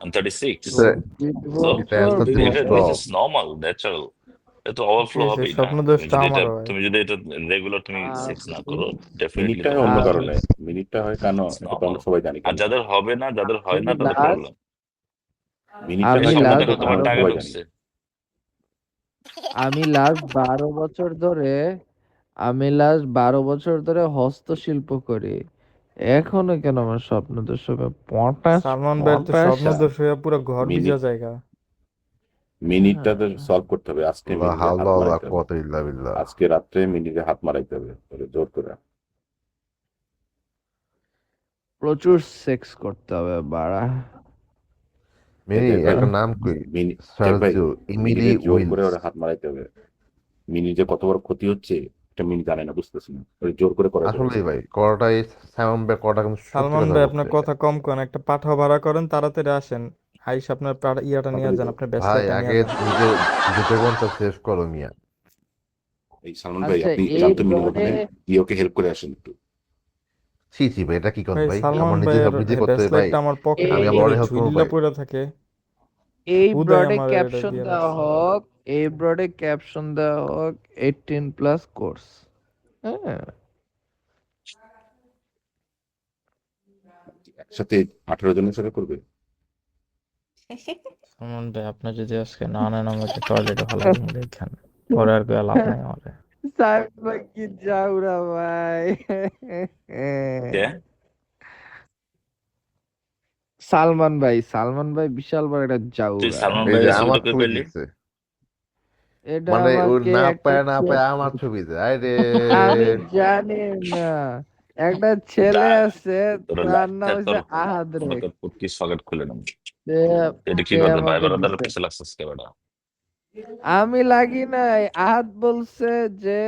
I'm 36. So, So this is normal, natural. এটা overflow হবেই না তুমি যদি এটা আমারও। তুমি যদি এটা রেগুলার তুমি সেক্স না করো ডেফিনেটলি অন্য কারণে মিনিটটা হয় কেন এটা তো আমরা normal. সবাই জানি আর। যাদের হবে না যাদের হয় না তাদের প্রবলেম মিনিটটা দেখো তোমার টাকা ঢুকছে আমি লাস্ট বারো বছর ধরে আমি লাস্ট বারো বছর ধরে হস্তশিল্প করি এখনও কেন আমার স্বপ্ন দর্শকে পটাশ সালমান ভাইয়ের তো স্বপ্ন দোষ হয়ে পুরো ঘর ভিজা জায়গা। মিনিটটা সলভ করতে হবে। আজকে মিনিটে হবে। আজকে রাত্রে মিনিটে হাত মারাইতে হবে। জোর করে। প্রচুর সেক্স করতে হবে বাড়া। মিনি একটা নাম কই? মিনি ইমিলি জোর করে ওরে হাত মারাইতে হবে। মিনি যে কত বড় ক্ষতি হচ্ছে? মিনি জানে না বুঝতেছে না। জোর করে। আসলেই ভাই করাটা এই সায়ন ভাই করাটা কিন্তু সালমান কথা ভাই আপনার কথা কম করেন একটা পাঠা ভাড়া করেন তাড়াতাড়ি আসেন। আইস আপনার ইয়াটা নিয়ে যান আপনার ভাই ব্যস্ততা আগে নিয়ে যান। নিজের জীবনটা শেষ করো মিয়া। এই সালমান ভাই আচ্ছা আপনি এই জানতো মিনি ব্রডে ওখানে গিয়ে ওকে হেল্প করে আসেন একটু। ছি ছি ভাই এটা কি কোন ভাই ভাই? সালমান আমার নিজে ভাইয়ের সব নিজে করতে ভাই। ব্রেসলেটটা আমার পকেটে আমি আমার help করব ঝুলিলা ভাই। পড়ে থাকে। এই ব্রডে আমার এটা ক্যাপশন দিয়ে দেওয়া রাখছে। হোক এই ব্রডে ক্যাপশন দেওয়া হোক এইটিন প্লাস কোর্স হ্যাঁ। একসাথে আঠারো জনের সাথে করবে। সালমান ভাই আপনার যদি আজকে না নেন আমাকে টয়লেটে ভালো দেখেন পরে আর আমারে ভাই কি যাউরা ভাই। সালমান ভাই সালমান ভাই বিশাল বড় একটা জাউরা। সালমান ভাইয়ের আমার ছবিটা ছবি পেলি দিচ্ছে এটা মানে ও না একটা পায় না পায় আমার ছবি দেয় আরে আমি জানি না। একটা ছেলে আছে তোর নাম হচ্ছে আহাদ রে। পুটকি সকেট খুলে নাম এটা কি করতে ভাই আমাকে বারাদার পিছে লাগছিস কে বেটা আমি লাগি নাই। আহাদ বলছে যে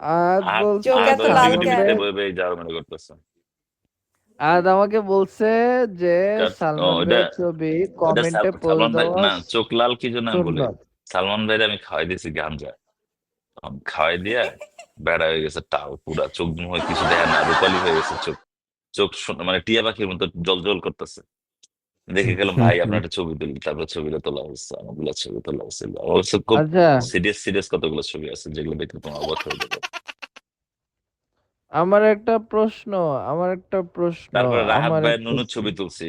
আহাদ বলছে চোখ আহাদ মনে আমাকে বলছে যে সালমান ছবি কমেন্টে পোস্ট দেওয়া না চোখ লাল কি জন্য বলি? সালমান ভাইরে আমি খাওয়াই দিয়েছি গাঞ্জা। খাওয়াই দিয়ে বেড়া হয়ে গেছে টাও পুরা চোখ মুখ হয়ে কিছু দেখে না রূপালি হয়ে গেছে চোখ। চোখ মানে টিয়া পাখির মতো জল জল করতেছে। দেখে গেলাম ভাই আপনার একটা ছবি তুলি। তারপরে ছবিটা তোলা হচ্ছে অনেকগুলো ছবি তোলা হচ্ছে। অবশ্য খুব আচ্ছা। সিরিয়াস সিরিয়াস কতগুলো ছবি আছে যেগুলো দেখে তোমার অবাক হয়ে যাবে। আমার একটা প্রশ্ন আমার একটা প্রশ্ন তারপরে রাহাত ভাইয়ের নুনুর ছবি তুলছি।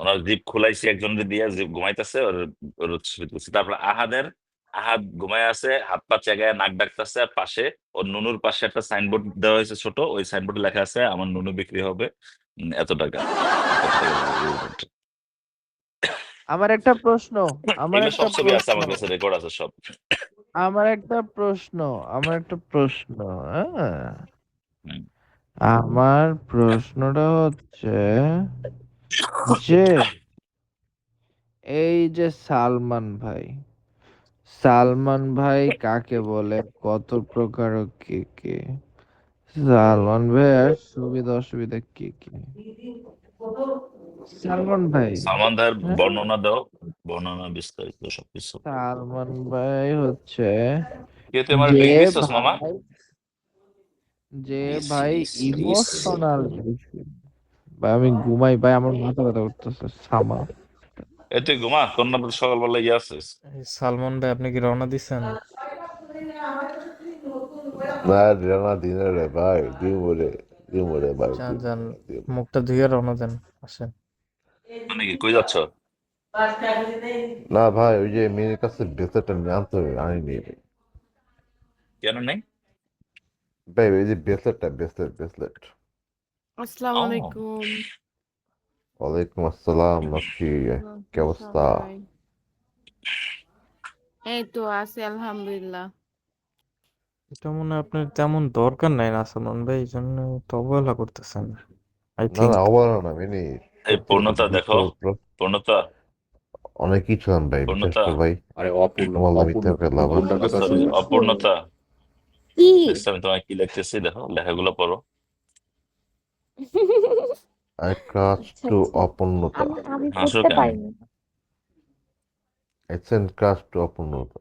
ওনার জিপ খোলাইছি একজনের দিয়ে জিপ ঘুমাইতেছে ওর তারপরে আহাদের আহাদ ঘুমায় আছে হাত পা চেগায় নাক ডাকতেছে আর পাশে ওর নুনুর পাশে একটা সাইনবোর্ড দেওয়া হয়েছে ছোট ওই সাইনবোর্ডে লেখা আছে আমার নুনু বিক্রি হবে এত টাকা? আমার একটা প্রশ্ন আমার একটা সব ছবি আছে আমার কাছে রেকর্ড আছে সব। আমার একটা প্রশ্ন আমার একটা প্রশ্ন হ্যাঁ? আমার প্রশ্নটা হচ্ছে যে এই যে সালমান ভাই সালমান ভাই কাকে বলে? কত প্রকার ও কি কি? সালমান ভাইয়ের সুবিধা অসুবিধা কি কি? সালমান ভাই। সালমান ভাইয়ের? বর্ণনা দাও বর্ণনা বিস্তারিত সবকিছু। সালমান ভাই হচ্ছে কে দিছিস মামা? যে ভাই yes. ভাই আমি ঘুমাই ভাই আমার মাথা ব্যথা করতেছে সামা। এ তুই ঘুমা তো সকালবেলা ইয়ে আছিস। সালমান ভাই আপনি কি রওনা দিচ্ছেন না জানা দিনে রে ভাই দিন বলে দিন বলে ভাই যান যান মুখটা ধুয়ে রওনা দেন আসেন। মানে কি কই যাচ্ছ? না ভাই ওই যে মেয়ের কাছে বেসেটটা নিয়ে আনতে হবে আনিনি। কেন নেই? ভাই ওই যে বেসলেটটা বেসলেট বেসলেট আসসালামু আলাইকুম। ওয়ালাইকুম আসসালাম কি অবস্থা? এই তো আছি আলহামদুলিল্লাহ। এটা মনে হয় আপনার তেমন দরকার নাই না সালমান ভাই এই জন্য তো অবহেলা করতেছেন। আই না থিঙ্ক না অবহেলা না মিনি। এই পূর্ণতা দেখো পূর্ণতা। অনেক কিছু আন ভাই বিশেষ পূর্ণতা। করে ভাই আরে অপূর্ণ মিথ্যা কথা লাভ অপূর্ণতা। কি? দেখছ আমি তোমায় কি লিখতেছি দেখো লেখাগুলো পড়ো। আই আচ্ছা, টু। অপূর্ণতা আমি কেন? পারিনি আই সেন্ড ক্রাচ টু অপূর্ণতা